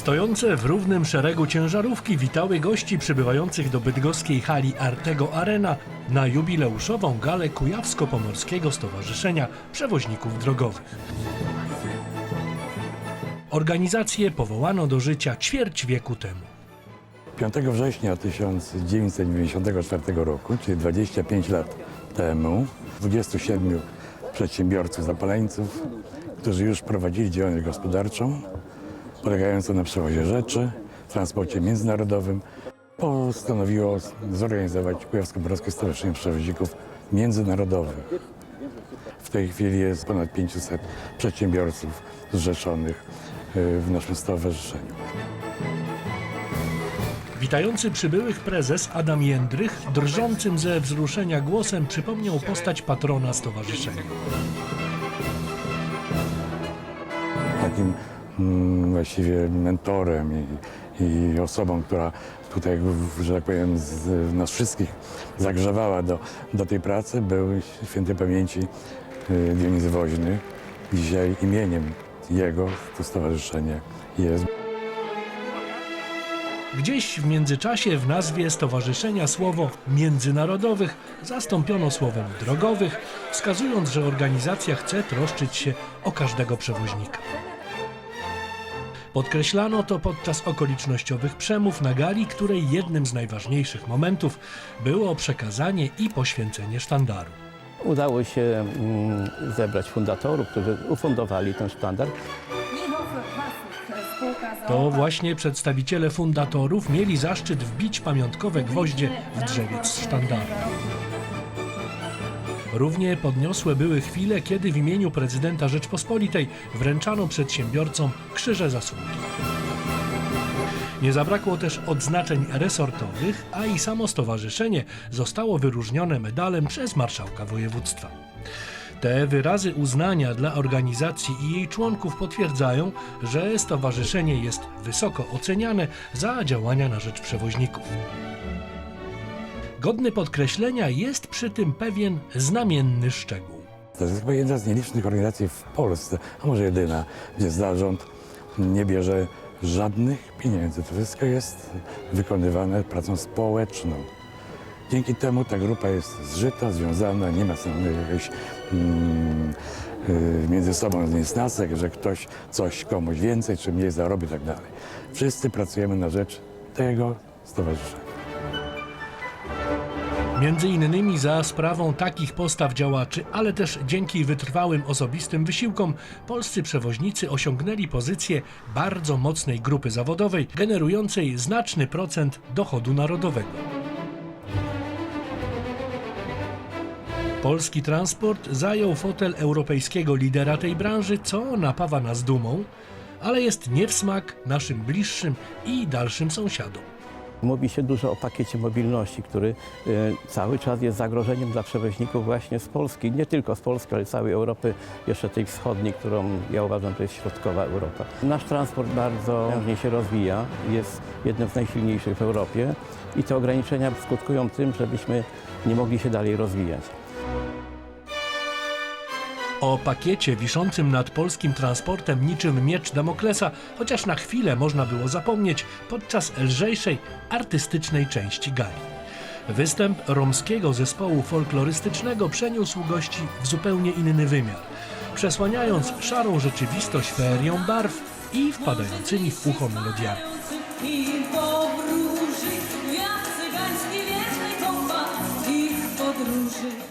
Stojące w równym szeregu ciężarówki witały gości przybywających do bydgoskiej hali Artego Arena na jubileuszową galę Kujawsko-Pomorskiego Stowarzyszenia Przewoźników Drogowych. Organizację powołano do życia ćwierć wieku temu. 5 września 1994 roku, czyli 25 lat temu, 27 przedsiębiorców zapaleńców, którzy już prowadzili działalność gospodarczą polegającą na przewozie rzeczy, transporcie międzynarodowym, postanowiło zorganizować Kujawsko-Pomorskie Stowarzyszenie Przewoźników Międzynarodowych. W tej chwili jest ponad 500 przedsiębiorców zrzeszonych y, w naszym stowarzyszeniu. Witający przybyłych prezes Adam Jędrych drżącym ze wzruszenia głosem przypomniał postać patrona stowarzyszenia. takim właściwie mentorem i, i osobą, która tutaj, że tak powiem, z, nas wszystkich zagrzewała do, do tej pracy, był świętej pamięci y, Dionizy Woźny. Dzisiaj imieniem jego to stowarzyszenie jest. Gdzieś w międzyczasie w nazwie stowarzyszenia słowo międzynarodowych zastąpiono słowem drogowych, wskazując, że organizacja chce troszczyć się o każdego przewoźnika. Podkreślano to podczas okolicznościowych przemów na gali, której jednym z najważniejszych momentów było przekazanie i poświęcenie sztandaru. Udało się mm, zebrać fundatorów, którzy ufundowali ten sztandar. To właśnie przedstawiciele fundatorów mieli zaszczyt wbić pamiątkowe gwoździe w drzewiec sztandaru. Równie podniosłe były chwile, kiedy w imieniu prezydenta Rzeczpospolitej wręczano przedsiębiorcom krzyże zasługi. Nie zabrakło też odznaczeń resortowych, a i samo stowarzyszenie zostało wyróżnione medalem przez marszałka województwa. Te wyrazy uznania dla organizacji i jej członków potwierdzają, że stowarzyszenie jest wysoko oceniane za działania na rzecz przewoźników. Godny podkreślenia jest przy tym pewien znamienny szczegół. To jest chyba jedna z nielicznych organizacji w Polsce, a może jedyna, gdzie zarząd nie bierze żadnych pieniędzy. To wszystko jest wykonywane pracą społeczną. Dzięki temu ta grupa jest zżyta, związana, nie ma tam jakiejś mm, y, między sobą niesnasek, że ktoś coś komuś więcej czy mniej zarobi i tak dalej. Wszyscy pracujemy na rzecz tego stowarzyszenia. Między innymi za sprawą takich postaw działaczy, ale też dzięki wytrwałym osobistym wysiłkom, polscy przewoźnicy osiągnęli pozycję bardzo mocnej grupy zawodowej, generującej znaczny procent dochodu narodowego. Polski transport zajął fotel europejskiego lidera tej branży, co napawa nas dumą, ale jest nie w smak naszym bliższym i dalszym sąsiadom. Mówi się dużo o pakiecie mobilności, który y, cały czas jest zagrożeniem dla przewoźników właśnie z Polski. Nie tylko z Polski, ale całej Europy, jeszcze tej wschodniej, którą ja uważam, że jest środkowa Europa. Nasz transport bardzo prężnie się rozwija, jest jednym z najsilniejszych w Europie i te ograniczenia skutkują tym, żebyśmy nie mogli się dalej rozwijać. O pakiecie wiszącym nad polskim transportem niczym miecz Damoklesa, chociaż na chwilę można było zapomnieć podczas lżejszej, artystycznej części gali. Występ romskiego zespołu folklorystycznego przeniósł gości w zupełnie inny wymiar, przesłaniając szarą rzeczywistość feerią barw i wpadającymi w ucho melodiami. Podróży.